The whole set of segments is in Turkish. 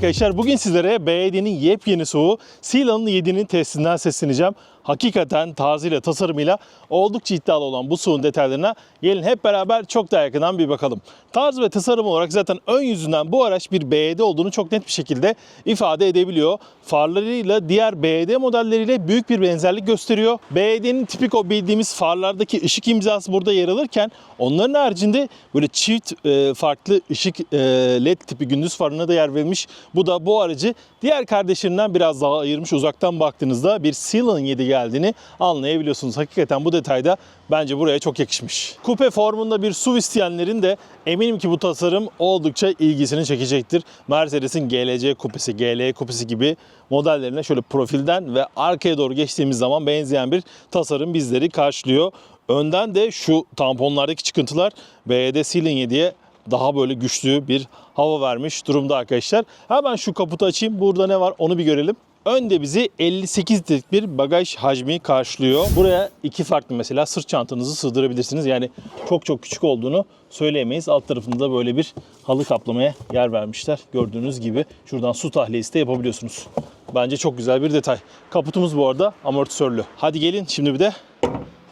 Arkadaşlar. Bugün sizlere BYD'nin yepyeni SUV Sila'nın 7'nin testinden sesleneceğim. Hakikaten tarzıyla, tasarımıyla oldukça iddialı olan bu SUV'un detaylarına gelin hep beraber çok daha yakından bir bakalım. Tarz ve tasarım olarak zaten ön yüzünden bu araç bir BYD olduğunu çok net bir şekilde ifade edebiliyor. Farlarıyla diğer BYD modelleriyle büyük bir benzerlik gösteriyor. BYD'nin tipik o bildiğimiz farlardaki ışık imzası burada yer alırken onların haricinde böyle çift e, farklı ışık e, led tipi gündüz farına da yer verilmiş. Bu da bu aracı diğer kardeşlerinden biraz daha ayırmış. Uzaktan baktığınızda bir Ceylon 7 geldiğini anlayabiliyorsunuz. Hakikaten bu detayda bence buraya çok yakışmış. Kupe formunda bir SUV isteyenlerin de eminim ki bu tasarım oldukça ilgisini çekecektir. Mercedes'in GLC kupesi, GL kupesi gibi modellerine şöyle profilden ve arkaya doğru geçtiğimiz zaman benzeyen bir tasarım bizleri karşılıyor. Önden de şu tamponlardaki çıkıntılar BYD Ceylon 7'ye daha böyle güçlü bir hava vermiş durumda arkadaşlar. Hemen şu kaputu açayım. Burada ne var onu bir görelim. Önde bizi 58 litrelik bir bagaj hacmi karşılıyor. Buraya iki farklı mesela sırt çantanızı sığdırabilirsiniz. Yani çok çok küçük olduğunu söyleyemeyiz. Alt tarafında da böyle bir halı kaplamaya yer vermişler. Gördüğünüz gibi şuradan su tahliyesi de yapabiliyorsunuz. Bence çok güzel bir detay. Kaputumuz bu arada amortisörlü. Hadi gelin şimdi bir de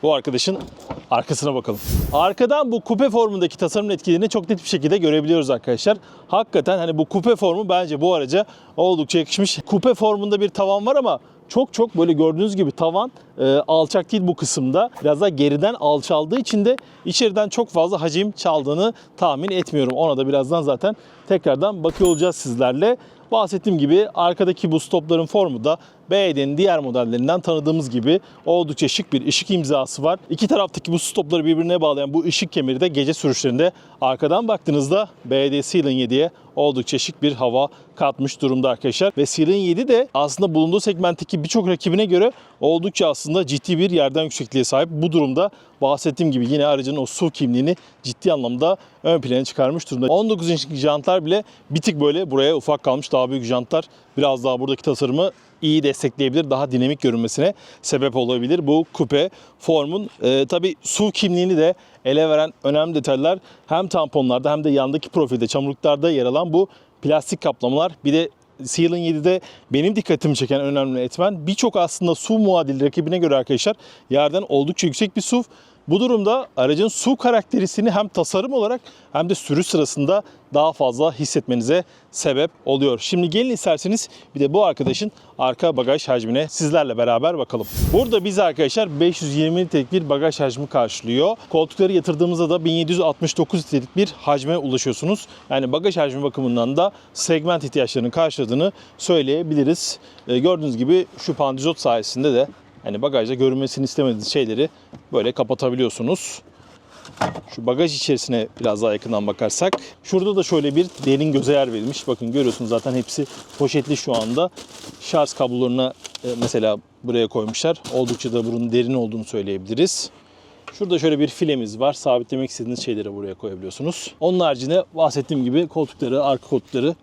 bu arkadaşın arkasına bakalım. Arkadan bu kupe formundaki tasarım etkilerini çok net bir şekilde görebiliyoruz arkadaşlar. Hakikaten hani bu kupe formu bence bu araca oldukça yakışmış. Kupe formunda bir tavan var ama çok çok böyle gördüğünüz gibi tavan e, alçak değil bu kısımda. Biraz daha geriden alçaldığı için de içeriden çok fazla hacim çaldığını tahmin etmiyorum. Ona da birazdan zaten tekrardan bakıyor olacağız sizlerle. Bahsettiğim gibi arkadaki bu stopların formu da BYD'nin diğer modellerinden tanıdığımız gibi oldukça şık bir ışık imzası var. İki taraftaki bu stopları birbirine bağlayan bu ışık kemeri de gece sürüşlerinde arkadan baktığınızda BYD Ceylon 7'ye oldukça şık bir hava katmış durumda arkadaşlar. Ve Ceylon 7 de aslında bulunduğu segmentteki birçok rakibine göre oldukça aslında ciddi bir yerden yüksekliğe sahip. Bu durumda bahsettiğim gibi yine aracın o SUV kimliğini ciddi anlamda ön plana çıkarmış durumda. 19 inçlik jantlar bile bir tık böyle buraya ufak kalmış. Daha büyük jantlar biraz daha buradaki tasarımı iyi destekleyebilir, daha dinamik görünmesine sebep olabilir. Bu kupe formun e, tabi SUV kimliğini de ele veren önemli detaylar hem tamponlarda hem de yandaki profilde çamurluklarda yer alan bu plastik kaplamalar. Bir de Ceylon 7'de benim dikkatimi çeken önemli etmen birçok aslında SUV muadili rakibine göre arkadaşlar yerden oldukça yüksek bir SUV. Bu durumda aracın SUV karakterisini hem tasarım olarak hem de sürüş sırasında daha fazla hissetmenize sebep oluyor. Şimdi gelin isterseniz bir de bu arkadaşın arka bagaj hacmine sizlerle beraber bakalım. Burada biz arkadaşlar 520 litrelik bir bagaj hacmi karşılıyor. Koltukları yatırdığımızda da 1769 litrelik bir hacme ulaşıyorsunuz. Yani bagaj hacmi bakımından da segment ihtiyaçlarını karşıladığını söyleyebiliriz. Ee, gördüğünüz gibi şu pandizot sayesinde de hani bagajda görünmesini istemediğiniz şeyleri böyle kapatabiliyorsunuz. Şu bagaj içerisine biraz daha yakından bakarsak. Şurada da şöyle bir derin göze yer verilmiş. Bakın görüyorsunuz zaten hepsi poşetli şu anda. Şarj kablolarına e, mesela buraya koymuşlar. Oldukça da bunun derin olduğunu söyleyebiliriz. Şurada şöyle bir filemiz var. Sabitlemek istediğiniz şeyleri buraya koyabiliyorsunuz. Onun haricinde bahsettiğim gibi koltukları, arka koltukları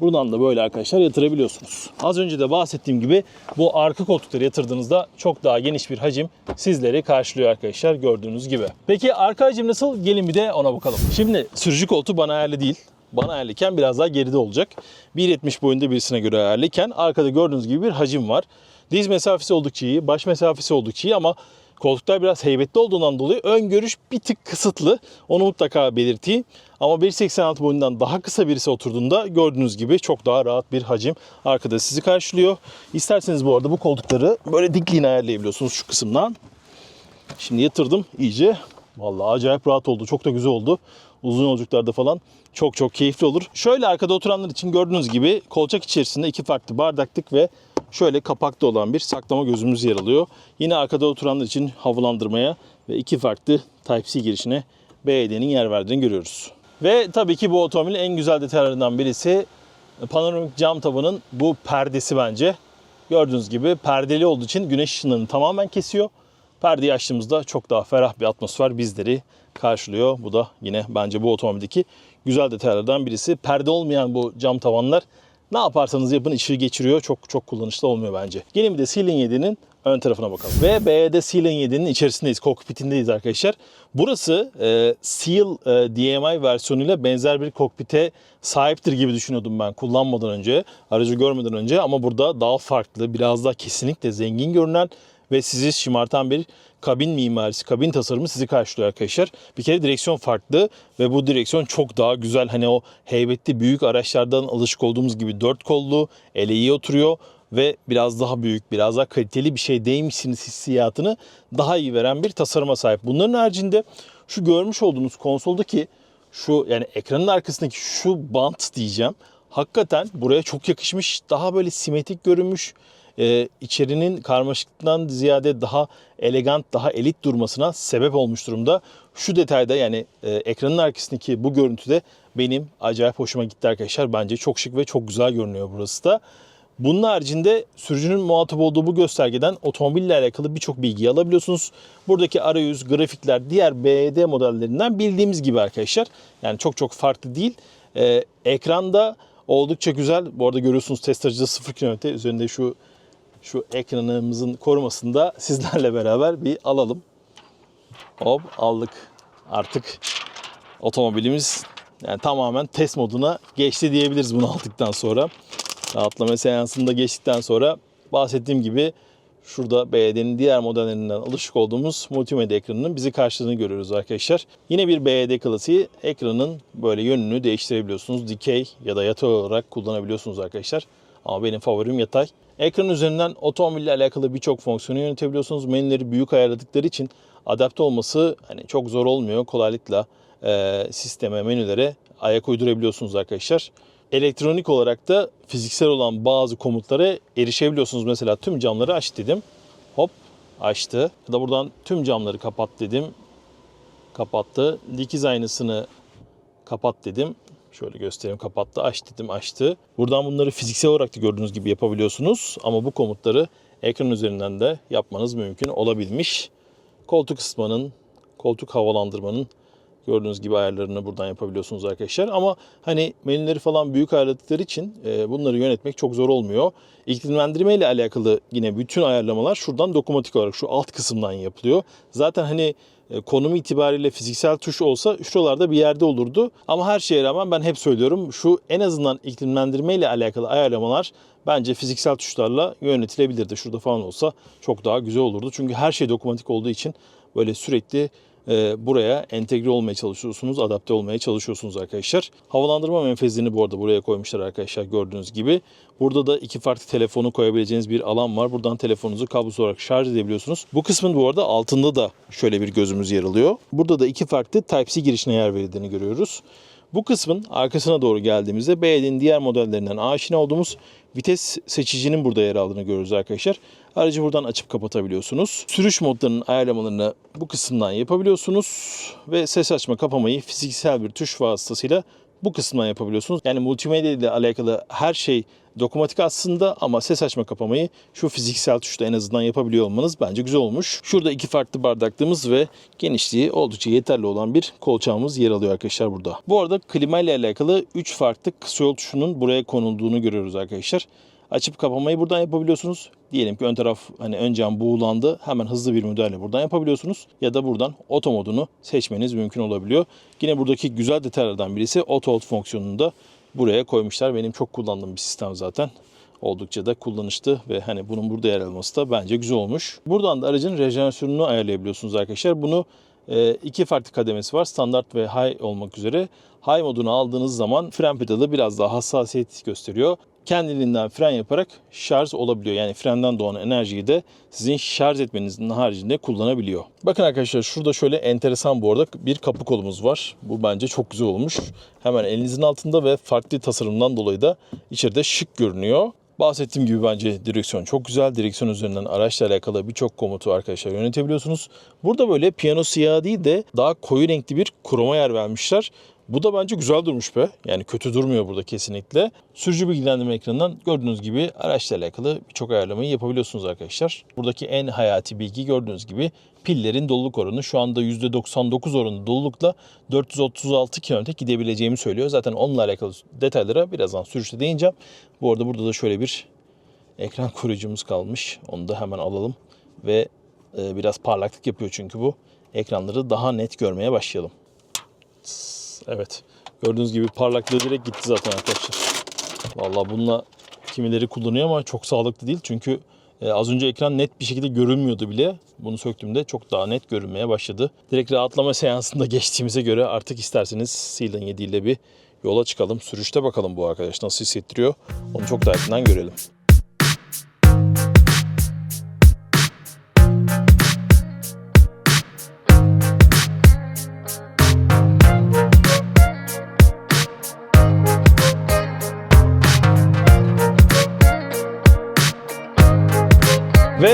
Buradan da böyle arkadaşlar yatırabiliyorsunuz. Az önce de bahsettiğim gibi bu arka koltukları yatırdığınızda çok daha geniş bir hacim sizleri karşılıyor arkadaşlar gördüğünüz gibi. Peki arka hacim nasıl? Gelin bir de ona bakalım. Şimdi sürücü koltuğu bana ayarlı değil. Bana ayarlıyken biraz daha geride olacak. 1.70 boyunda birisine göre ayarlıyken arkada gördüğünüz gibi bir hacim var. Diz mesafesi oldukça iyi, baş mesafesi oldukça iyi ama koltuklar biraz heybetli olduğundan dolayı ön görüş bir tık kısıtlı. Onu mutlaka belirteyim. Ama 1.86 boyundan daha kısa birisi oturduğunda gördüğünüz gibi çok daha rahat bir hacim arkada sizi karşılıyor. İsterseniz bu arada bu koltukları böyle dikliğini ayarlayabiliyorsunuz şu kısımdan. Şimdi yatırdım iyice. Vallahi acayip rahat oldu. Çok da güzel oldu. Uzun yolculuklarda falan çok çok keyifli olur. Şöyle arkada oturanlar için gördüğünüz gibi kolçak içerisinde iki farklı bardaklık ve şöyle kapakta olan bir saklama gözümüz yer alıyor. Yine arkada oturanlar için havalandırmaya ve iki farklı Type-C girişine BYD'nin yer verdiğini görüyoruz. Ve tabii ki bu otomobilin en güzel detaylarından birisi panoramik cam tavanın bu perdesi bence. Gördüğünüz gibi perdeli olduğu için güneş ışınlarını tamamen kesiyor. Perdeyi açtığımızda çok daha ferah bir atmosfer bizleri karşılıyor. Bu da yine bence bu otomobildeki güzel detaylardan birisi. Perde olmayan bu cam tavanlar ne yaparsanız yapın ışığı geçiriyor. Çok çok kullanışlı olmuyor bence. Gelin bir de Ceylon 7'nin ön tarafına bakalım. Ve BYD Seal'in 7'nin içerisindeyiz, kokpitindeyiz arkadaşlar. Burası e, Seal e, DMI versiyonuyla benzer bir kokpite sahiptir gibi düşünüyordum ben kullanmadan önce, aracı görmeden önce. Ama burada daha farklı, biraz daha kesinlikle zengin görünen ve sizi şımartan bir kabin mimarisi, kabin tasarımı sizi karşılıyor arkadaşlar. Bir kere direksiyon farklı ve bu direksiyon çok daha güzel. Hani o heybetli büyük araçlardan alışık olduğumuz gibi dört kollu, ele iyi oturuyor ve biraz daha büyük, biraz daha kaliteli bir şey değilmişsiniz hissiyatını daha iyi veren bir tasarıma sahip. Bunların haricinde şu görmüş olduğunuz konsoldaki şu yani ekranın arkasındaki şu bant diyeceğim. Hakikaten buraya çok yakışmış. Daha böyle simetrik görünmüş. Ee, içerinin karmaşıklıktan ziyade daha elegant, daha elit durmasına sebep olmuş durumda. Şu detayda yani e, ekranın arkasındaki bu görüntüde benim acayip hoşuma gitti arkadaşlar. Bence çok şık ve çok güzel görünüyor burası da. Bunun haricinde sürücünün muhatap olduğu bu göstergeden otomobille alakalı birçok bilgi alabiliyorsunuz. Buradaki arayüz, grafikler diğer BYD modellerinden bildiğimiz gibi arkadaşlar. Yani çok çok farklı değil. Ee, ekranda oldukça güzel. Bu arada görüyorsunuz test aracı 0 km üzerinde şu şu ekranımızın korumasını da sizlerle beraber bir alalım. Hop aldık. Artık otomobilimiz yani tamamen test moduna geçti diyebiliriz bunu aldıktan sonra. Rahatlama seansında geçtikten sonra bahsettiğim gibi şurada BYD'nin diğer modellerinden alışık olduğumuz multimedya ekranının bizi karşıladığını görüyoruz arkadaşlar. Yine bir BYD klasiği ekranın böyle yönünü değiştirebiliyorsunuz. Dikey ya da yatay olarak kullanabiliyorsunuz arkadaşlar. Ama benim favorim yatay. Ekran üzerinden otomobille alakalı birçok fonksiyonu yönetebiliyorsunuz. Menüleri büyük ayarladıkları için adapte olması hani çok zor olmuyor. Kolaylıkla e, sisteme, menülere ayak uydurabiliyorsunuz arkadaşlar. Elektronik olarak da fiziksel olan bazı komutlara erişebiliyorsunuz. Mesela tüm camları aç dedim. Hop açtı. Ya da buradan tüm camları kapat dedim. Kapattı. Dikiz aynasını kapat dedim. Şöyle göstereyim kapattı aç dedim açtı. Buradan bunları fiziksel olarak da gördüğünüz gibi yapabiliyorsunuz. Ama bu komutları ekran üzerinden de yapmanız mümkün olabilmiş. Koltuk ısıtmanın, koltuk havalandırmanın gördüğünüz gibi ayarlarını buradan yapabiliyorsunuz arkadaşlar. Ama hani menüleri falan büyük ayarladıkları için e, bunları yönetmek çok zor olmuyor. İklimlendirme ile alakalı yine bütün ayarlamalar şuradan dokunmatik olarak şu alt kısımdan yapılıyor. Zaten hani e, konumu itibariyle fiziksel tuş olsa şuralarda bir yerde olurdu. Ama her şeye rağmen ben hep söylüyorum şu en azından iklimlendirme ile alakalı ayarlamalar bence fiziksel tuşlarla yönetilebilirdi. Şurada falan olsa çok daha güzel olurdu. Çünkü her şey dokunmatik olduğu için böyle sürekli e, buraya entegre olmaya çalışıyorsunuz, adapte olmaya çalışıyorsunuz arkadaşlar. Havalandırma menfezini bu arada buraya koymuşlar arkadaşlar gördüğünüz gibi. Burada da iki farklı telefonu koyabileceğiniz bir alan var. Buradan telefonunuzu kablosuz olarak şarj edebiliyorsunuz. Bu kısmın bu arada altında da şöyle bir gözümüz yer alıyor. Burada da iki farklı Type-C girişine yer verildiğini görüyoruz. Bu kısmın arkasına doğru geldiğimizde BYD'nin diğer modellerinden aşina olduğumuz vites seçicinin burada yer aldığını görüyoruz arkadaşlar. Aracı buradan açıp kapatabiliyorsunuz. Sürüş modlarının ayarlamalarını bu kısımdan yapabiliyorsunuz. Ve ses açma kapamayı fiziksel bir tuş vasıtasıyla bu kısımdan yapabiliyorsunuz. Yani multimedya ile alakalı her şey dokunmatik aslında ama ses açma kapamayı şu fiziksel tuşla en azından yapabiliyor olmanız bence güzel olmuş. Şurada iki farklı bardaklığımız ve genişliği oldukça yeterli olan bir kolçağımız yer alıyor arkadaşlar burada. Bu arada klima ile alakalı 3 farklı kısa yol tuşunun buraya konulduğunu görüyoruz arkadaşlar. Açıp kapamayı buradan yapabiliyorsunuz. Diyelim ki ön taraf hani ön cam buğulandı. Hemen hızlı bir müdahale buradan yapabiliyorsunuz. Ya da buradan oto modunu seçmeniz mümkün olabiliyor. Yine buradaki güzel detaylardan birisi auto hold fonksiyonunu da buraya koymuşlar. Benim çok kullandığım bir sistem zaten. Oldukça da kullanışlı ve hani bunun burada yer alması da bence güzel olmuş. Buradan da aracın rejenerasyonunu ayarlayabiliyorsunuz arkadaşlar. Bunu e, iki farklı kademesi var. Standart ve high olmak üzere. High modunu aldığınız zaman fren pedalı biraz daha hassasiyet gösteriyor kendiliğinden fren yaparak şarj olabiliyor. Yani frenden doğan enerjiyi de sizin şarj etmenizin haricinde kullanabiliyor. Bakın arkadaşlar şurada şöyle enteresan bu arada bir kapı kolumuz var. Bu bence çok güzel olmuş. Hemen elinizin altında ve farklı tasarımdan dolayı da içeride şık görünüyor. Bahsettiğim gibi bence direksiyon çok güzel. Direksiyon üzerinden araçla alakalı birçok komutu arkadaşlar yönetebiliyorsunuz. Burada böyle piyano siyah değil de daha koyu renkli bir kroma yer vermişler. Bu da bence güzel durmuş be. Yani kötü durmuyor burada kesinlikle. Sürücü bilgilendirme ekranından gördüğünüz gibi araçla alakalı birçok ayarlamayı yapabiliyorsunuz arkadaşlar. Buradaki en hayati bilgi gördüğünüz gibi pillerin doluluk oranı şu anda %99 oranı dolulukla 436 km gidebileceğimi söylüyor. Zaten onunla alakalı detaylara birazdan sürüşte değineceğim. Bu arada burada da şöyle bir ekran koruyucumuz kalmış. Onu da hemen alalım. ve e, biraz parlaklık yapıyor çünkü bu. Ekranları daha net görmeye başlayalım. Evet. Gördüğünüz gibi parlaklığı direkt gitti zaten arkadaşlar. Vallahi bununla kimileri kullanıyor ama çok sağlıklı değil. Çünkü e, az önce ekran net bir şekilde görünmüyordu bile. Bunu söktüğümde çok daha net görünmeye başladı. Direkt rahatlama seansında geçtiğimize göre artık isterseniz Sealan 7 ile bir yola çıkalım. Sürüşte bakalım bu arkadaş nasıl hissettiriyor. Onu çok daha yakından görelim.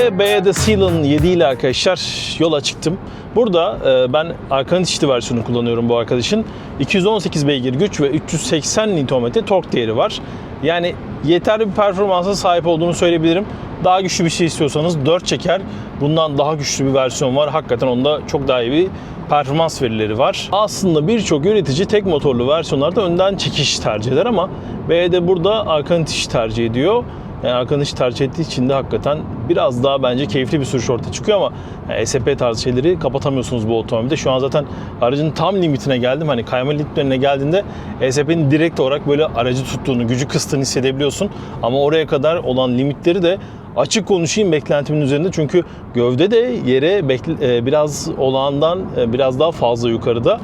Ve B'de Sealan 7 ile arkadaşlar yola çıktım. Burada e, ben arkanın dişli versiyonu kullanıyorum bu arkadaşın. 218 beygir güç ve 380 Nm tork değeri var. Yani yeterli bir performansa sahip olduğunu söyleyebilirim. Daha güçlü bir şey istiyorsanız 4 çeker. Bundan daha güçlü bir versiyon var. Hakikaten onda çok daha iyi bir performans verileri var. Aslında birçok üretici tek motorlu versiyonlarda önden çekiş tercih eder ama BD burada arkanın dişi tercih ediyor. Yani arkanın dişi tercih ettiği için de hakikaten biraz daha bence keyifli bir sürüş ortaya çıkıyor ama yani ESP tarzı şeyleri kapatamıyorsunuz bu otomobilde. Şu an zaten aracın tam limitine geldim. Hani kayma limitlerine geldiğinde ESP'nin direkt olarak böyle aracı tuttuğunu, gücü kıstığını hissedebiliyorsun. Ama oraya kadar olan limitleri de açık konuşayım beklentimin üzerinde. Çünkü gövde de yere e, biraz olağandan e, biraz daha fazla yukarıda.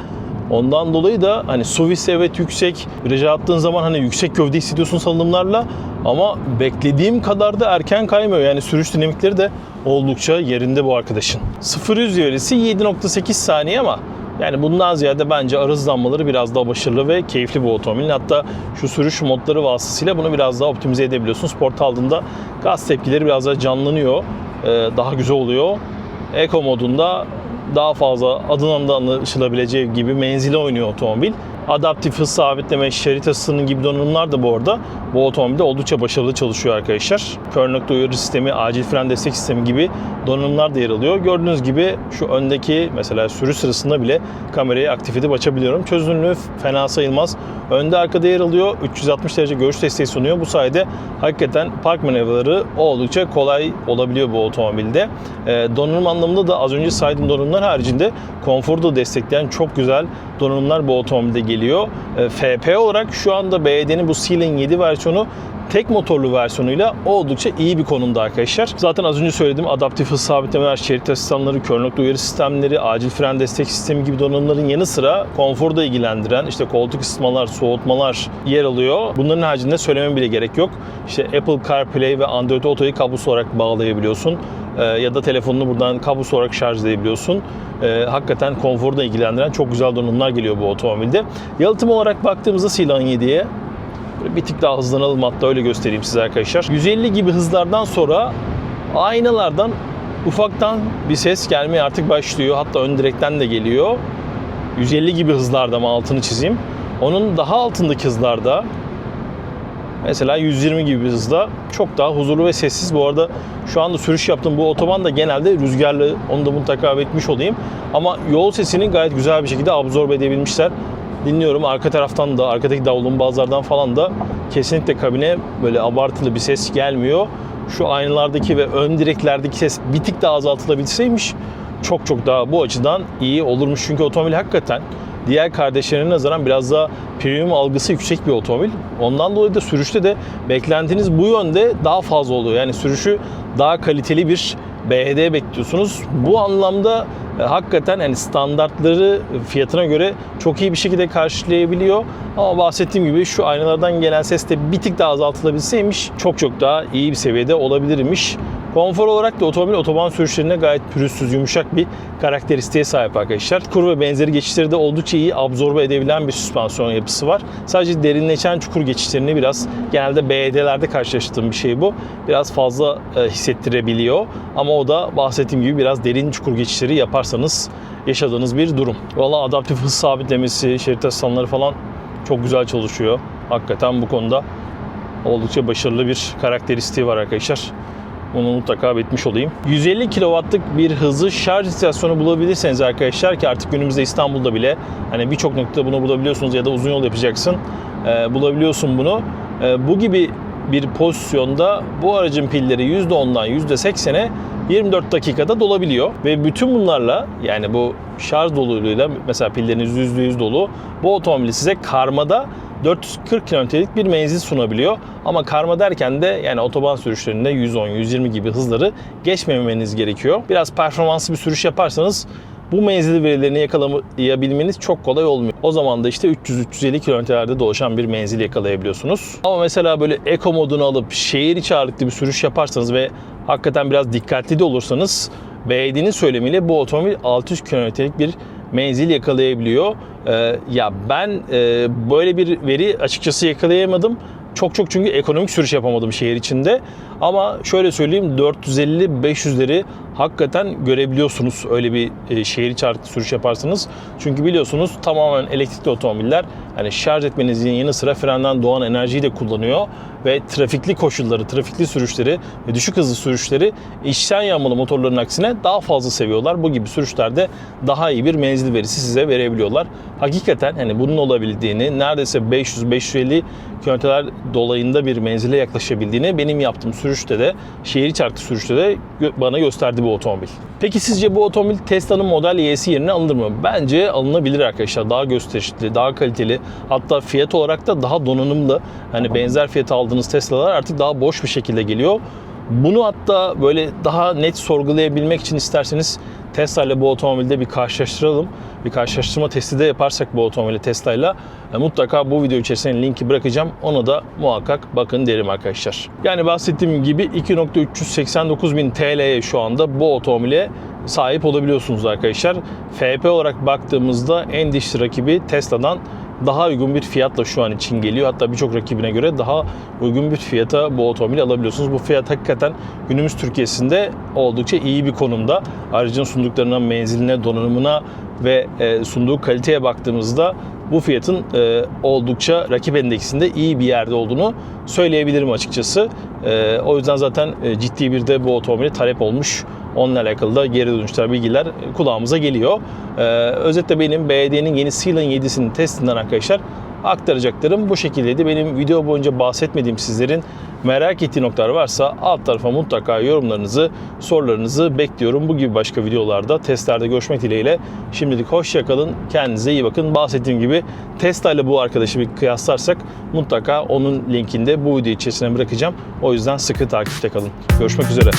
Ondan dolayı da hani Suvis evet yüksek. Viraja attığın zaman hani yüksek gövde hissediyorsun salınımlarla. Ama beklediğim kadar da erken kaymıyor. Yani sürüş dinamikleri de oldukça yerinde bu arkadaşın. 0-100 verisi 7.8 saniye ama yani bundan ziyade bence arı hızlanmaları biraz daha başarılı ve keyifli bu otomobilin. Hatta şu sürüş modları vasıtasıyla bunu biraz daha optimize edebiliyorsun. Sport aldığında gaz tepkileri biraz daha canlanıyor. Ee, Daha güzel oluyor. Eco modunda daha fazla adından da anlaşılabileceği gibi menzili oynuyor otomobil. Adaptif hız sabitleme, şerit ısının gibi donanımlar da bu arada bu otomobilde oldukça başarılı çalışıyor arkadaşlar. Kör nokta uyarı sistemi, acil fren destek sistemi gibi donanımlar da yer alıyor. Gördüğünüz gibi şu öndeki mesela sürüş sırasında bile kamerayı aktif edip açabiliyorum. Çözünürlüğü fena sayılmaz. Önde arkada yer alıyor. 360 derece görüş desteği sunuyor. Bu sayede hakikaten park manevraları oldukça kolay olabiliyor bu otomobilde. E, donanım anlamında da az önce saydığım donanımlar haricinde konforu da destekleyen çok güzel donanımlar bu otomobilde geliyor. E, FP olarak şu anda BYD'nin bu Sealing 7 versiyonu tek motorlu versiyonuyla oldukça iyi bir konumda arkadaşlar. Zaten az önce söylediğim adaptif hız sabitlemeler, şerit asistanları, kör nokta uyarı sistemleri, acil fren destek sistemi gibi donanımların yanı sıra konforu da ilgilendiren işte koltuk ısıtmalar, soğutmalar yer alıyor. Bunların haricinde söylemem bile gerek yok. İşte Apple CarPlay ve Android Auto'yu kablosuz olarak bağlayabiliyorsun. Ee, ya da telefonunu buradan kablosuz olarak şarj edebiliyorsun. Ee, hakikaten konforu da ilgilendiren çok güzel donanımlar geliyor bu otomobilde. Yalıtım olarak baktığımızda Silan 7'ye Böyle bir tık daha hızlanalım hatta öyle göstereyim size arkadaşlar. 150 gibi hızlardan sonra aynalardan ufaktan bir ses gelmeye artık başlıyor. Hatta ön direkten de geliyor. 150 gibi hızlarda mı altını çizeyim. Onun daha altındaki hızlarda mesela 120 gibi hızda çok daha huzurlu ve sessiz. Bu arada şu anda sürüş yaptığım bu otoban da genelde rüzgarlı. Onu da mutlaka belirtmiş olayım. Ama yol sesini gayet güzel bir şekilde absorbe edebilmişler dinliyorum. Arka taraftan da, arkadaki davulun bazılardan falan da kesinlikle kabine böyle abartılı bir ses gelmiyor. Şu aynalardaki ve ön direklerdeki ses bir tık daha azaltılabilseymiş çok çok daha bu açıdan iyi olurmuş. Çünkü otomobil hakikaten diğer kardeşlerine nazaran biraz daha premium algısı yüksek bir otomobil. Ondan dolayı da sürüşte de beklentiniz bu yönde daha fazla oluyor. Yani sürüşü daha kaliteli bir BHD bekliyorsunuz. Bu anlamda e, hakikaten yani standartları fiyatına göre çok iyi bir şekilde karşılayabiliyor. Ama bahsettiğim gibi şu aynalardan gelen ses de bir tık daha azaltılabilseymiş çok çok daha iyi bir seviyede olabilirmiş. Konfor olarak da otomobil otoban sürüşlerine gayet pürüzsüz, yumuşak bir karakteristiğe sahip arkadaşlar. Kur ve benzeri geçişleri de oldukça iyi absorbe edebilen bir süspansiyon yapısı var. Sadece derinleşen çukur geçişlerini biraz genelde BED'lerde karşılaştığım bir şey bu. Biraz fazla e, hissettirebiliyor. Ama o da bahsettiğim gibi biraz derin çukur geçişleri yaparsanız yaşadığınız bir durum. Valla adaptif hız sabitlemesi, şerit asistanları falan çok güzel çalışıyor. Hakikaten bu konuda oldukça başarılı bir karakteristiği var arkadaşlar. Bunu mutlaka belirtmiş olayım. 150 kW'lık bir hızlı şarj istasyonu bulabilirseniz arkadaşlar ki artık günümüzde İstanbul'da bile hani birçok noktada bunu bulabiliyorsunuz ya da uzun yol yapacaksın e, bulabiliyorsun bunu. E, bu gibi bir pozisyonda bu aracın pilleri %10'dan %80'e 24 dakikada dolabiliyor. Ve bütün bunlarla yani bu şarj doluluğuyla mesela pilleriniz %100 dolu bu otomobil size karmada 440 kilometrelik bir menzil sunabiliyor. Ama karma derken de yani otoban sürüşlerinde 110-120 gibi hızları geçmemeniz gerekiyor. Biraz performanslı bir sürüş yaparsanız bu menzil verilerini yakalayabilmeniz çok kolay olmuyor. O zaman da işte 300-350 kilometrelerde dolaşan bir menzil yakalayabiliyorsunuz. Ama mesela böyle eco modunu alıp şehir içi ağırlıklı bir sürüş yaparsanız ve hakikaten biraz dikkatli de olursanız BYD'nin söylemiyle bu otomobil 600 kilometrelik bir menzil yakalayabiliyor. Ee, ya ben e, böyle bir veri açıkçası yakalayamadım. Çok çok çünkü ekonomik sürüş yapamadım şehir içinde. Ama şöyle söyleyeyim 450-500'leri hakikaten görebiliyorsunuz öyle bir e, şehir içi sürüş yaparsanız. Çünkü biliyorsunuz tamamen elektrikli otomobiller hani şarj etmenizin yanı sıra frenden doğan enerjiyi de kullanıyor ve trafikli koşulları, trafikli sürüşleri ve düşük hızlı sürüşleri içten yanmalı motorların aksine daha fazla seviyorlar. Bu gibi sürüşlerde daha iyi bir menzil verisi size verebiliyorlar. Hakikaten hani bunun olabildiğini, neredeyse 500-550 kilometreler dolayında bir menzile yaklaşabildiğini benim yaptığım sürüşte de, şehir içi sürüşte de bana gösterdi bu otomobil. Peki sizce bu otomobil Tesla'nın Model Y'si yerine alınır mı? Bence alınabilir arkadaşlar. Daha gösterişli, daha kaliteli. Hatta fiyat olarak da daha donanımlı. Hani benzer fiyata aldığınız Tesla'lar artık daha boş bir şekilde geliyor. Bunu hatta böyle daha net sorgulayabilmek için isterseniz Tesla ile bu otomobilde bir karşılaştıralım. Bir karşılaştırma testi de yaparsak bu otomobili Tesla ile e, mutlaka bu video içerisine linki bırakacağım. Ona da muhakkak bakın derim arkadaşlar. Yani bahsettiğim gibi 2.389 bin TL'ye şu anda bu otomobile sahip olabiliyorsunuz arkadaşlar. FP olarak baktığımızda en dişli rakibi Tesla'dan daha uygun bir fiyatla şu an için geliyor. Hatta birçok rakibine göre daha uygun bir fiyata bu otomobili alabiliyorsunuz. Bu fiyat hakikaten günümüz Türkiye'sinde oldukça iyi bir konumda. Aracın sunduklarına, menziline, donanımına ve e, sunduğu kaliteye baktığımızda bu fiyatın e, oldukça rakip endeksinde iyi bir yerde olduğunu söyleyebilirim açıkçası. E, o yüzden zaten ciddi bir de bu otomobile talep olmuş. Onunla alakalı da geri dönüşler, bilgiler kulağımıza geliyor. Ee, özetle benim BYD'nin yeni Sealan 7'sinin testinden arkadaşlar aktaracaklarım bu şekildeydi. Benim video boyunca bahsetmediğim sizlerin merak ettiği noktalar varsa alt tarafa mutlaka yorumlarınızı, sorularınızı bekliyorum. Bu gibi başka videolarda, testlerde görüşmek dileğiyle. Şimdilik hoşça kalın, kendinize iyi bakın. Bahsettiğim gibi Tesla ile bu arkadaşı bir kıyaslarsak mutlaka onun linkini de bu video içerisine bırakacağım. O yüzden sıkı takipte kalın. Görüşmek üzere.